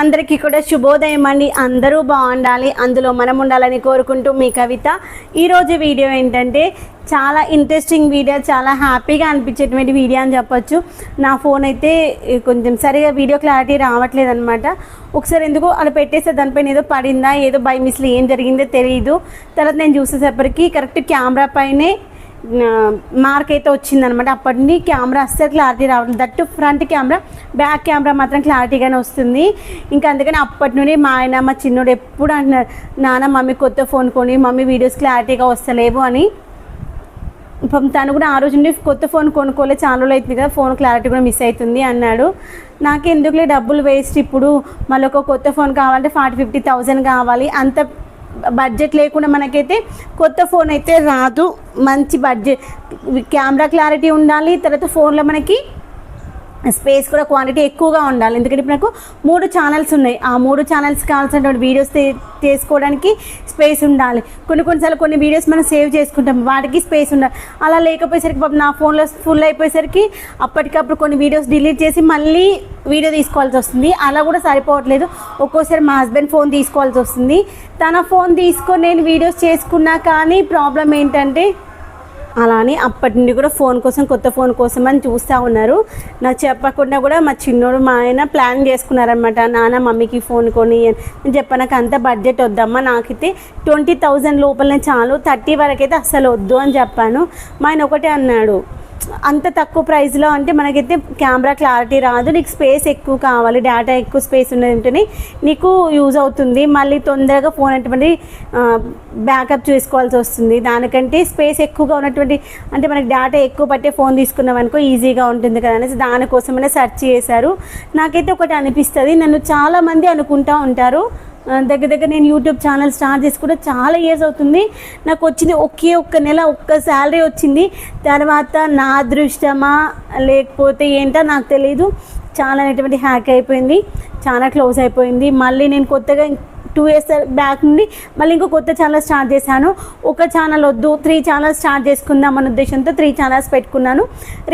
అందరికీ కూడా శుభోదయం అండి. అందరూ బాగుండాలి. అందులో మనం ఉండాలని కోరుకుంటూ మీ కవిత. ఈరోజు వీడియో ఏంటంటే చాలా ఇంట్రెస్టింగ్ వీడియో చాలా హ్యాపీగా అనిపించేటువంటి వీడియో అని చెప్పొచ్చు. నా ఫోన్ అయితే కొంచెం సరిగా వీడియో క్లారిటీ రావట్లేదు అనమాట ఒకసారి ఎందుకు అలా పెట్టేస్తే దానిపైన ఏదో పడిందా ఏదో బై మిస్లో ఏం జరిగిందో తెలియదు తర్వాత నేను చూసేసరికి కరెక్ట్ కెమెరా పైనే మార్క్ అయితే వచ్చిందనమాట. అప్పటి నుండి కెమెరా అస్సలు క్లారిటీ రావడం that front camera back camera మాత్రం క్లారిటీగానే వస్తుంది. ఇంకా అందుకని అప్పటి నుండి మా ఆయన మా చిన్నోడు ఎప్పుడు అంటున్నారు నాన్న మమ్మీ కొత్త ఫోన్ కొని మమ్మీ వీడియోస్ క్లారిటీగా వస్తలేవు అని. తను కూడా ఆ రోజు నుండి కొత్త ఫోన్ కొనుక్కోలే చాలా రోజులు అవుతుంది కదా ఫోన్ క్లారిటీ కూడా మిస్ అవుతుంది అన్నాడు. నాకు ఎందుకులే డబ్బులు వేస్ట్ ఇప్పుడు మళ్ళీ ఒక కొత్త ఫోన్ కావాలంటే ఫార్టీ ఫిఫ్టీ థౌజండ్ కావాలి. అంత బడ్జెట్ లేకుండా మనకైతే కొత్త ఫోన్ అయితే రాదు. మంచి బడ్జెట్ కెమెరా క్లారిటీ ఉండాలి. తర్వాత ఫోన్లో మనకి స్పేస్ కూడా క్వాంటిటీ ఎక్కువగా ఉండాలి. ఎందుకంటే ఇప్పుడు నాకు మూడు ఛానల్స్ ఉన్నాయి. ఆ మూడు ఛానల్స్ కావాల్సినటువంటి వీడియోస్ చేసుకోవడానికి స్పేస్ ఉండాలి. కొన్ని కొన్నిసార్లు కొన్ని వీడియోస్ మనం సేవ్ చేసుకుంటాం. వాటికి స్పేస్ ఉండాలి. అలా లేకపోయేసరికి పాపం నా ఫోన్లో ఫుల్ అయిపోయేసరికి అప్పటికప్పుడు కొన్ని వీడియోస్ డిలీట్ చేసి మళ్ళీ వీడియో తీసుకోవాల్సి వస్తుంది. అలా కూడా సరిపోవట్లేదు. ఒక్కోసారి మా హస్బెండ్ ఫోన్ తీసుకోవాల్సి వస్తుంది. తన ఫోన్ తీసుకొని నేను వీడియోస్ చేసుకున్నా కానీ ప్రాబ్లం ఏంటంటే అలా అని అప్పటి నుండి కూడా ఫోన్ కోసం కొత్త ఫోన్ కోసం అని చూస్తూ ఉన్నారు. నాకు చెప్పకుండా కూడా మా చిన్నోడు మా ఆయన ప్లాన్ చేసుకున్నారనమాట నాన్న మమ్మీకి ఫోన్ కొని అని. నేను నాకు అంత బడ్జెట్ వద్దమ్మా నాకైతే ట్వంటీ థౌజండ్ లోపలనే చాలు థర్టీ వరకు అయితే అస్సలు వద్దు అని చెప్పాను. మా ఆయన ఒకటే అన్నాడు. అంత తక్కువ ప్రైస్లో అంటే మనకైతే కెమెరా క్లారిటీ రాదు నీకు స్పేస్ ఎక్కువ కావాలి డేటా ఎక్కువ స్పేస్ ఉన్నది ఉంటేనే నీకు యూజ్ అవుతుంది. మళ్ళీ తొందరగా ఫోన్ అటువంటి బ్యాకప్ చేసుకోవాల్సి వస్తుంది. దానికంటే స్పేస్ ఎక్కువగా ఉన్నటువంటి అంటే మనకి డేటా ఎక్కువ పట్టే ఫోన్ తీసుకున్నాం అనుకో ఈజీగా ఉంటుంది కదా అనేసి దానికోసమనే సెర్చ్ చేశారు. నాకైతే ఒకటి అనిపిస్తుంది. నన్ను చాలామంది అనుకుంటా ఉంటారు. దగ్గర దగ్గర నేను యూట్యూబ్ ఛానల్ స్టార్ట్ చేసి కూడా చాలా ఇయర్స్ అవుతుంది. నాకు వచ్చింది ఒకే ఒక్క నెల ఒక్క శాలరీ వచ్చింది. తర్వాత నా అదృష్టమా లేకపోతే ఏంటో నాకు తెలియదు చాలా అనేటువంటి హ్యాక్ అయిపోయింది. చాలా క్లోజ్ అయిపోయింది. మళ్ళీ నేను కొత్తగా టూ ఇయర్స్ బ్యాక్ నుండి మళ్ళీ ఇంకో కొత్త ఛానల్ స్టార్ట్ చేశాను. ఒక ఛానల్ వద్దు త్రీ ఛానల్స్ స్టార్ట్ చేసుకుందాం అన్న ఉద్దేశంతో త్రీ ఛానల్స్ పెట్టుకున్నాను.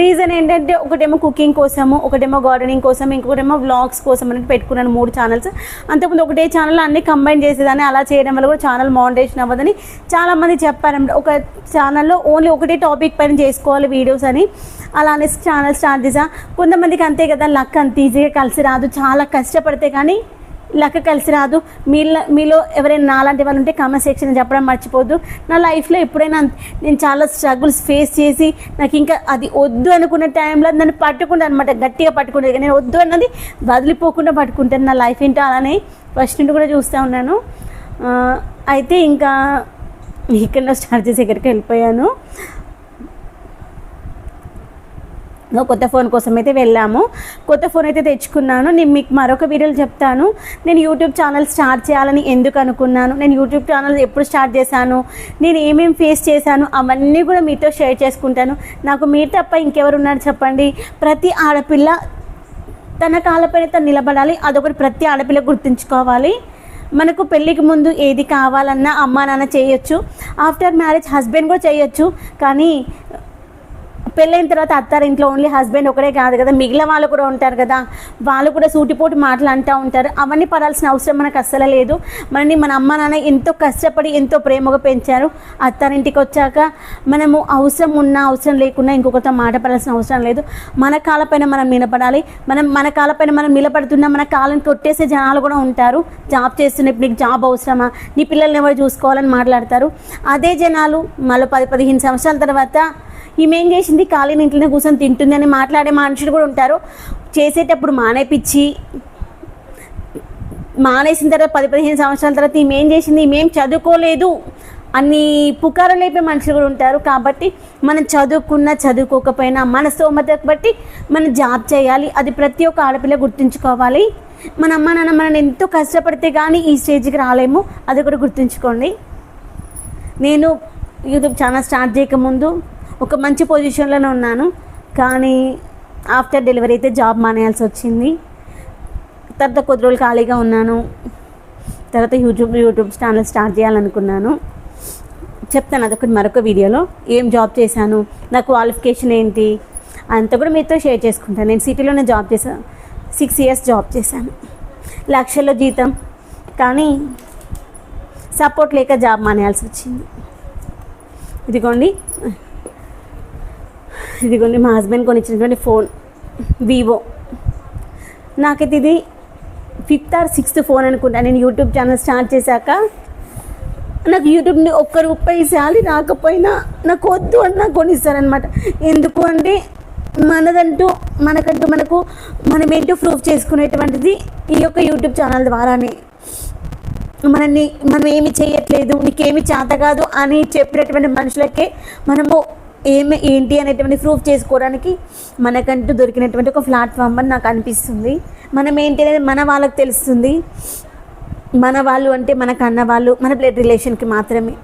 రీజన్ ఏంటంటే ఒకటేమో కుకింగ్ కోసము ఒకటేమో గార్డెనింగ్ కోసం ఇంకొకటేమో వ్లాగ్స్ కోసం అనేది పెట్టుకున్నాను మూడు ఛానల్స్. అంతకుముందు ఒకటే ఛానల్ అన్ని కంబైన్ చేసేదాన్ని అలా చేయడం వల్ల కూడా ఛానల్ మౌండేషన్ అవ్వదని చాలామంది చెప్పారనమాట ఒక ఛానల్లో ఓన్లీ ఒకటే టాపిక్ పైన చేసుకోవాలి వీడియోస్ అని. అలానే ఛానల్ స్టార్ట్ చేసా కొంతమందికి అంతే కదా లక్ అంత ఈజీగా కలిసి రాదు. చాలా కష్టపడితే కానీ లెక్క కలిసి రాదు. మీలో మీలో ఎవరైనా నాలాంటి వాళ్ళు ఉంటే కామెంట్ సెక్షన్ చెప్పడం మర్చిపోద్దు నా లైఫ్లో ఎప్పుడైనా నేను చాలా స్ట్రగుల్స్ ఫేస్ చేసి నాకు ఇంకా అది వద్దు అనుకున్న టైంలో నన్ను పట్టుకుంటాను అనమాట గట్టిగా పట్టుకుంటాను నేను వద్దు అన్నది వదిలిపోకుండా పట్టుకుంటాను నా లైఫ్ ఏంటో అలానే. ఫస్ట్ నుండి కూడా చూస్తూ ఉన్నాను. అయితే ఇంకా ఇక్కడ స్టార్ట్ చేసి ఎక్కడికి వెళ్ళిపోయాను. కొత్త ఫోన్ కోసం అయితే వెళ్ళాము. కొత్త ఫోన్ అయితే తెచ్చుకున్నాను. నేను మీకు మరొక వీడియోలు చెప్తాను. నేను యూట్యూబ్ ఛానల్ స్టార్ట్ చేయాలని ఎందుకు అనుకున్నాను? నేను యూట్యూబ్ ఛానల్ ఎప్పుడు స్టార్ట్ చేశాను? నేను ఏమేమి ఫేస్ చేశాను? అవన్నీ కూడా మీతో షేర్ చేసుకుంటాను. నాకు మీరు తప్ప ఇంకెవరు ఉన్నారు చెప్పండి. ప్రతి ఆడపిల్ల తన కాళ్ళపైన తను నిలబడాలి. అదొకటి ప్రతి ఆడపిల్ల గుర్తుంచుకోవాలి. మనకు పెళ్ళికి ముందు ఏది కావాలన్నా అమ్మా నాన్న చేయొచ్చు. ఆఫ్టర్ మ్యారేజ్ హస్బెండ్ కూడా చేయొచ్చు. కానీ పెళ్ళైన తర్వాత అత్తారింట్లో ఓన్లీ హస్బెండ్ ఒకడే కాదు కదా మిగిలిన వాళ్ళు కూడా ఉంటారు కదా వాళ్ళు కూడా సూటిపోటు మాటలు అంటూ ఉంటారు. అవన్నీ పడాల్సిన అవసరం మనకు అస్సలు లేదు. మనని మన అమ్మ నాన్న ఎంతో కష్టపడి ఎంతో ప్రేమగా పెంచారు. అత్తారింటికి వచ్చాక మనము అవసరం ఉన్నా అవసరం లేకున్నా ఇంకొకరితో మాట పడాల్సిన అవసరం లేదు. మన కాళ్ళపైన మనం నిలబడాలి. మనం మన కాళ్ళపైన మనం నిలబడుతున్నా మన కాళ్ళని కొట్టేసే జనాలు కూడా ఉంటారు. జాబ్ చేస్తున్నప్పుడు నీకు జాబ్ అవసరమా? నీ పిల్లల్ని ఎవరు చూసుకోవాలని మాట్లాడతారు. అదే జనాలు మళ్ళీ పది పదిహేను సంవత్సరాల తర్వాత ఈమెం చేసింది ఖాళీని ఇంట్లోనే కూర్చొని తింటుంది అని మాట్లాడే మనుషులు కూడా ఉంటారు. చేసేటప్పుడు మానేపిచ్చి మానేసిన తర్వాత పది పదిహేను సంవత్సరాల తర్వాత ఈమెం చేసింది ఈమెం చదువుకోలేదు అన్ని పుకారు లేపే మనుషులు కూడా ఉంటారు. కాబట్టి మనం చదువుకున్నా చదువుకోకపోయినా మన స్తోమత బట్టి మనం జాబ్ చేయాలి. అది ప్రతి ఒక్క ఆడపిల్ల గుర్తుంచుకోవాలి. మన అమ్మ నాన్న మనం ఎంతో కష్టపడితే కానీ ఈ స్టేజ్కి రాలేము. అది కూడా గుర్తుంచుకోండి. నేను యూట్యూబ్ ఛానల్ స్టార్ట్ చేయకముందు ఒక మంచి పొజిషన్లోనే ఉన్నాను. కానీ ఆఫ్టర్ డెలివరీ అయితే జాబ్ మానేయాల్సి వచ్చింది. తర్వాత కొద్ది రోజులు ఖాళీగా ఉన్నాను. తర్వాత యూట్యూబ్ యూట్యూబ్ ఛానల్ స్టార్ట్ చేయాలనుకున్నాను. చెప్తాను అదొకటి మరొక వీడియోలో. ఏం జాబ్ చేశాను? నా క్వాలిఫికేషన్ ఏంటి? అంతా కూడా మీతో షేర్ చేసుకుంటాను. నేను సిటీలోనే జాబ్ చేశాను సిక్స్ ఇయర్స్ జాబ్ చేశాను. లక్షల్లో జీతం. కానీ సపోర్ట్ లేక జాబ్ మానేయాల్సి వచ్చింది. ఇదిగోండి. ఇదిగోండి మా హస్బెండ్ కొనిచ్చినటువంటి ఫోన్ వివో నాకైతే ఇది ఫిఫ్త్ ఆర్ సిక్స్త్ ఫోన్ అనుకుంటా. నేను యూట్యూబ్ ఛానల్ స్టార్ట్ చేశాక నాకు యూట్యూబ్ నుండి ఒక్క రూపాయి శాలరీ రాకపోయినా నాకు వద్దు అని నాకు కొనిస్తారనమాట ఎందుకు అంటే మనదంటూ మనకంటూ మనకు మనం ఏంటో ప్రూఫ్ చేసుకునేటువంటిది ఈ యొక్క యూట్యూబ్ ఛానల్ ద్వారానే. మనల్ని మనం ఏమి చేయట్లేదు నీకేమి చేత కాదు అని చెప్పినటువంటి మనుషులకే మనము ఏమి ఏంటి అనేటువంటి ప్రూఫ్ చేసుకోవడానికి మనకంటూ దొరికినటువంటి ఒక ప్లాట్ఫామ్ అని నాకు అనిపిస్తుంది. మనం ఏంటి అనేది మన వాళ్ళకి తెలుస్తుంది. మన వాళ్ళు అంటే మనకు కన్న వాళ్ళు మన బ్లడ్ రిలేషన్కి మాత్రమే.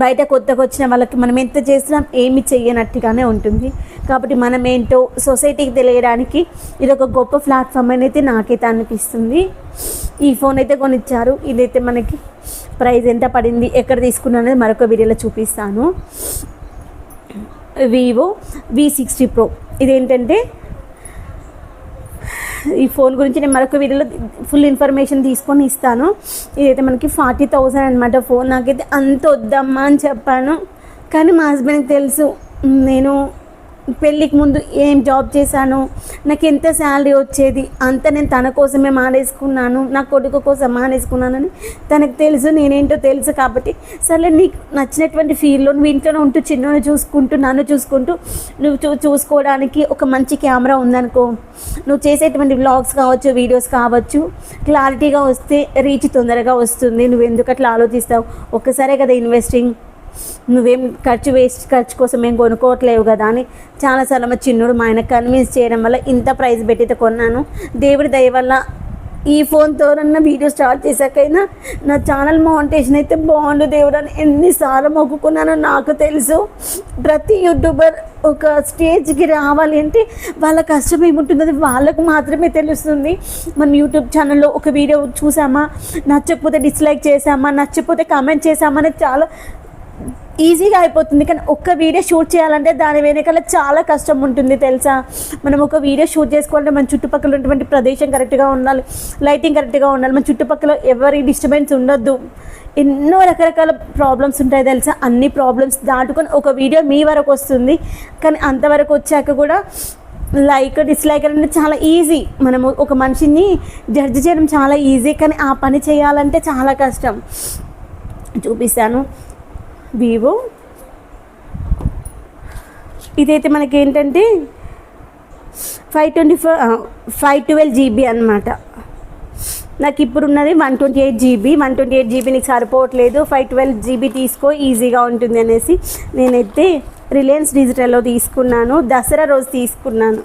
బయట కొత్తగా వచ్చిన వాళ్ళకి మనం ఎంత చేసినా ఏమి చెయ్యనట్టుగానే ఉంటుంది. కాబట్టి మనం ఏంటో సొసైటీకి తెలియడానికి ఇది ఒక గొప్ప ప్లాట్ఫామ్ అనేది నాకైతే అనిపిస్తుంది. ఈ ఫోన్ అయితే కొనిచ్చారు. ఇదైతే మనకి ప్రైస్ ఎంత పడింది ఎక్కడ తీసుకున్నా అనేది మరొక వీడియోలో చూపిస్తాను. వివో వి సిక్స్టీ ప్రో ఇదేంటంటే ఈ ఫోన్ గురించి నేను మరొక వీడియోలో ఫుల్ ఇన్ఫర్మేషన్ తీసుకొని ఇస్తాను. ఇదైతే మనకి ఫార్టీ థౌజండ్ అనమాట ఫోన్ నాకైతే అంత వద్దమ్మా అని చెప్పాను. కానీ మా హస్బెండ్కి తెలుసు. నేను పెళ్ళికి ముందు ఏం జాబ్ చేశాను? నాకు ఎంత శాలరీ వచ్చేది? అంత నేను తన కోసమే మానేసుకున్నాను. నా కొడుకు కోసం మానేసుకున్నానని తనకు తెలుసు నేనేంటో తెలుసు కాబట్టి సర్లే నీకు నచ్చినటువంటి ఫీల్డ్లో నువ్వు ఇంట్లోనే ఉంటూ చిన్న చూసుకుంటూ నన్ను చూసుకుంటూ నువ్వు చూ చూసుకోవడానికి ఒక మంచి కెమెరా ఉందనుకో. నువ్వు చేసేటువంటి వ్లాగ్స్ కావచ్చు వీడియోస్ కావచ్చు క్లారిటీగా వస్తే రీచ్ తొందరగా వస్తుంది. నువ్వు ఎందుకు అట్లా ఆలోచిస్తావు? ఒక్కసారే కదా ఇన్వెస్టింగ్ నువ్వేం ఖర్చు వేస్ట్ ఖర్చు కోసం ఏం కొనుక్కోవట్లేవు కదా అని చాలాసార్లు మా చిన్నుడు మా ఆయన కన్విన్స్ చేయడం వల్ల ఇంత ప్రైస్ పెట్టితే కొన్నాను. దేవుడి దయ వల్ల ఈ ఫోన్తో నన్న వీడియో స్టార్ట్ చేశాకైనా నా ఛానల్ మౌంటేషన్ అయితే బాగుండు దేవుడు అని ఎన్నిసార్లు మొక్కుకున్నానో నాకు తెలుసు. ప్రతి యూట్యూబర్ ఒక స్టేజ్కి రావాలి అంటే వాళ్ళ కష్టం ఏముంటుందో వాళ్ళకు మాత్రమే తెలుస్తుంది. మనం యూట్యూబ్ ఛానల్లో ఒక వీడియో చూసామా? నచ్చకపోతే డిస్లైక్ చేసామా? నచ్చకపోతే కామెంట్ చేసామా? అనేది చాలా ఈజీగా అయిపోతుంది. కానీ ఒక్క వీడియో షూట్ చేయాలంటే దాని వెనకాల చాలా కష్టం ఉంటుంది తెలుసా? మనం ఒక వీడియో షూట్ చేసుకోవాలంటే మన చుట్టుపక్కల ఉన్నటువంటి ప్రదేశం కరెక్ట్గా ఉండాలి. లైటింగ్ కరెక్ట్గా ఉండాలి. మన చుట్టుపక్కల ఎవరి డిస్టర్బెన్స్ ఉండొద్దు ఎన్నో రకరకాల ప్రాబ్లమ్స్ ఉంటాయి తెలుసా? అన్ని ప్రాబ్లమ్స్ దాటుకొని ఒక వీడియో మీ వరకు వస్తుంది. కానీ అంతవరకు వచ్చాక కూడా లైక్ డిస్లైక్ అనేది చాలా ఈజీ మనము ఒక మనిషిని జడ్జ్ చేయడం చాలా ఈజీ కానీ ఆ పని చేయాలంటే చాలా కష్టం. చూపిస్తాను. వివో ఇదైతే మనకి ఏంటంటే five twenty four five twelve GB అనమాట నాకు ఇప్పుడు ఉన్నది one twenty eight GB one twenty eight GB నీకు సరిపోవట్లేదు. ఫైవ్ ట్వెల్వ్ జీబీ తీసుకో ఈజీగా ఉంటుంది అనేసి నేనైతే రిలయన్స్ డిజిటల్లో తీసుకున్నాను. దసరా రోజు తీసుకున్నాను.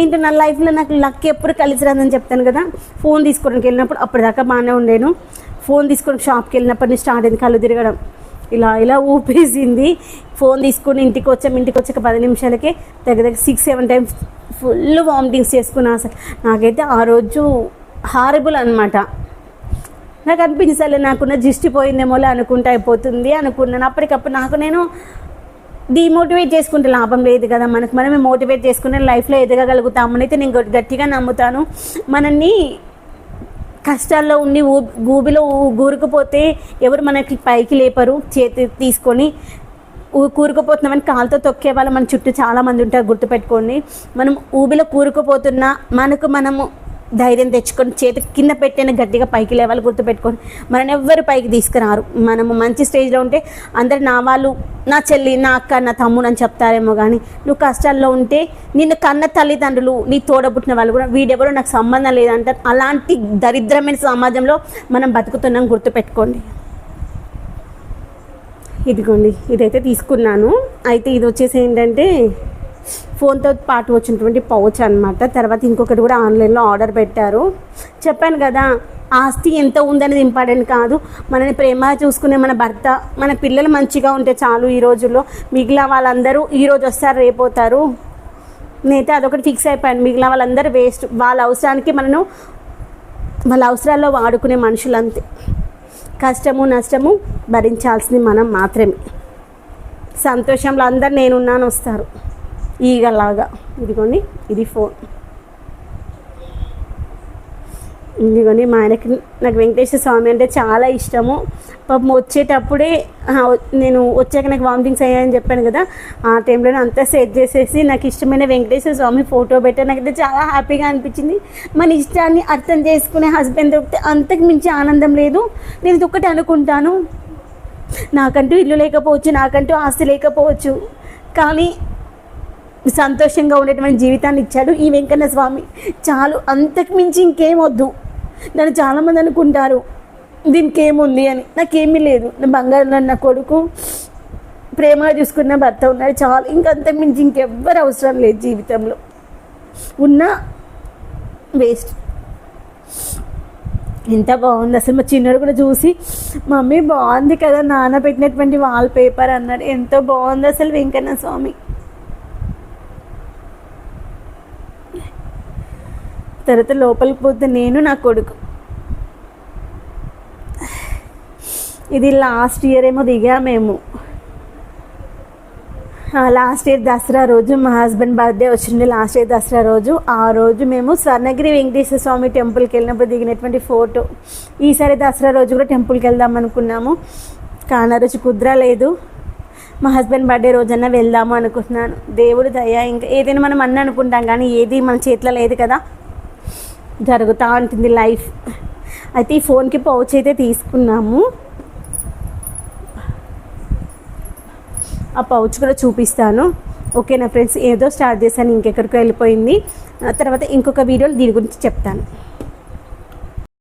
ఏంటో నా లైఫ్లో నాకు లక్ ఎప్పుడు కలిసి రాదని చెప్తాను కదా. ఫోన్ తీసుకోవడానికి వెళ్ళినప్పుడు అప్పటిదాకా బాగానే ఉండేను. ఫోన్ తీసుకొని షాప్కి వెళ్ళినప్పటి నుంచి స్టార్ట్ అయింది కళ్ళు తిరగడం. ఇలా ఇలా ఊపేసింది. ఫోన్ తీసుకుని ఇంటికి వచ్చాం. ఇంటికి వచ్చాక పది నిమిషాలకే దగ్గర దగ్గర six seven times full vomitings చేసుకున్నా అసలు. నాకైతే ఆ రోజు హారబుల్ అనమాట నాకు అనిపించింది సరే నాకున్న దిష్టి పోయిందేమోలే అనుకుంటే అయిపోతుంది అనుకున్నాను. అప్పటికప్పుడు నాకు నేను డిమోటివేట్ చేసుకుంటే లాభం లేదు కదా మనకు. మనమే మోటివేట్ చేసుకుని లైఫ్లో ఎదగగలుగుతామని అయితే నేను గట్టిగా నమ్ముతాను. మనల్ని కష్టాల్లో ఉండి ఊ గూబిలో ఊ- కూరుకుపోతే ఎవరు మనకి పైకి లేపరు. చేతి తీసుకొని ఊ కూరుకుపోతున్నామని కాలుతో తొక్కే వాళ్ళు మన చుట్టూ చాలా మంది ఉంటారు గుర్తుపెట్టుకోండి. మనం ఊబిలో కూరుకుపోతున్నా మనకు మనము ధైర్యం తెచ్చుకొని చేతి కింద పెట్టిన గట్టిగా పైకి లేవాలి గుర్తుపెట్టుకొని. మనని ఎవ్వరు పైకి తీసుకురారు. మనము మంచి స్టేజ్లో ఉంటే అందరు నా వాళ్ళు నా చెల్లి నా అక్క నా తమ్ముడు అని చెప్తారేమో కానీ నువ్వు కష్టాల్లో ఉంటే నిన్ను కన్న తల్లిదండ్రులు నీ తోడబుట్టిన వాళ్ళు కూడా వీడెవరో నాకు సంబంధం లేదంటారు. అలాంటి దరిద్రమైన సమాజంలో మనం బతుకుతున్నాం గుర్తుపెట్టుకోండి. ఇదిగోండి ఇదైతే తీసుకున్నాను. అయితే ఇది వచ్చేసి ఏంటంటే ఫోన్తో పాటు వచ్చినటువంటి పౌచ్ అనమాట తర్వాత ఇంకొకటి కూడా ఆన్లైన్లో ఆర్డర్ పెట్టారు. చెప్పాను కదా ఆస్తి ఎంత ఉందనేది ఇంపార్టెంట్ కాదు. మనని ప్రేమ చూసుకునే మన భర్త మన పిల్లలు మంచిగా ఉంటే చాలు ఈ రోజుల్లో. మిగిలిన వాళ్ళందరూ ఈరోజు వస్తారు రేపోతారు నేనైతే అదొకటి ఫిక్స్ అయిపోయాను. మిగిలిన వాళ్ళందరూ వేస్ట్. వాళ్ళ అవసరానికి మనను వాళ్ళ అవసరాల్లో వాడుకునే మనుషులు అంతే కష్టము నష్టము భరించాల్సింది మనం మాత్రమే. సంతోషంలో అందరు నేనున్నాను వస్తారు. ఈగలాగా. ఇదిగోండి ఇది ఫోన్ ఇదిగోండి మా ఆయనకి నాకు వెంకటేశ్వర స్వామి అంటే చాలా ఇష్టము. పాపం వచ్చేటప్పుడే నేను వచ్చాక నాకు వామిటింగ్స్ అయ్యాయని చెప్పాను కదా ఆ టైంలో అంతా సెట్ చేసేసి నాకు ఇష్టమైన వెంకటేశ్వర స్వామి ఫోటో పెట్టాను నాకైతే చాలా హ్యాపీగా అనిపించింది. మన ఇష్టాన్ని అర్థం చేసుకునే హస్బెండ్ దొరికితే అంతకు మించి ఆనందం లేదు. నేను ఇది ఒకటి అనుకుంటాను. నాకంటూ ఇల్లు లేకపోవచ్చు నాకంటూ ఆస్తి లేకపోవచ్చు. కానీ సంతోషంగా ఉండేటువంటి జీవితాన్ని ఇచ్చాడు. ఈ వెంకన్న స్వామి చాలు అంతకు మించి ఇంకేం వద్దు. నన్ను చాలామంది అనుకుంటారు దీనికి ఏముంది అని. నాకేమీ లేదు. నా బంగారం నా కొడుకు ప్రేమగా చూసుకున్న భర్త ఉన్నాడు చాలు. ఇంకంతకు మించి ఇంకెవ్వరు అవసరం లేదు జీవితంలో. ఉన్న వేస్ట్. ఎంత బాగుంది. అసలు మా చిన్నడు కూడా చూసి మమ్మీ బాగుంది కదా నాన్న పెట్టినటువంటి వాల్ పేపర్ అన్నాడు. ఎంతో బాగుంది అసలు వెంకన్న స్వామి. తర్వాత లోపలికి పోతే నేను నా కొడుకు. ఇది లాస్ట్ ఇయర్ ఏమో దిగా మేము. లాస్ట్ ఇయర్ దసరా రోజు మా హస్బెండ్ బర్త్డే వచ్చింది. లాస్ట్ ఇయర్ దసరా రోజు. ఆ రోజు మేము స్వర్ణగిరి వెంకటేశ్వర స్వామి టెంపుల్కి వెళ్ళినప్పుడు దిగినటువంటి ఫోటో. ఈసారి దసరా రోజు కూడా టెంపుల్కి వెళ్దాం అనుకున్నాము. కానీ రోజు కుదరలేదు. మా హస్బెండ్ బర్త్డే రోజన్నా వెళ్దాము అనుకుంటున్నాను. దేవుడు దయ ఇంకా ఏదైనా మనం అన్న అనుకుంటాం కానీ ఏది మన చేతిలో లేదు కదా. జరుగుతూ ఉంటుంది లైఫ్. అయితే ఈ ఫోన్కి పౌచ్ అయితే తీసుకున్నాము. ఆ పౌచ్ కూడా చూపిస్తాను. ఓకేనా ఫ్రెండ్స్? ఏదో స్టార్ట్ చేశాను ఇంకెక్కడికో వెళ్ళిపోయింది. తర్వాత ఇంకొక వీడియోలో దీని గురించి చెప్తాను.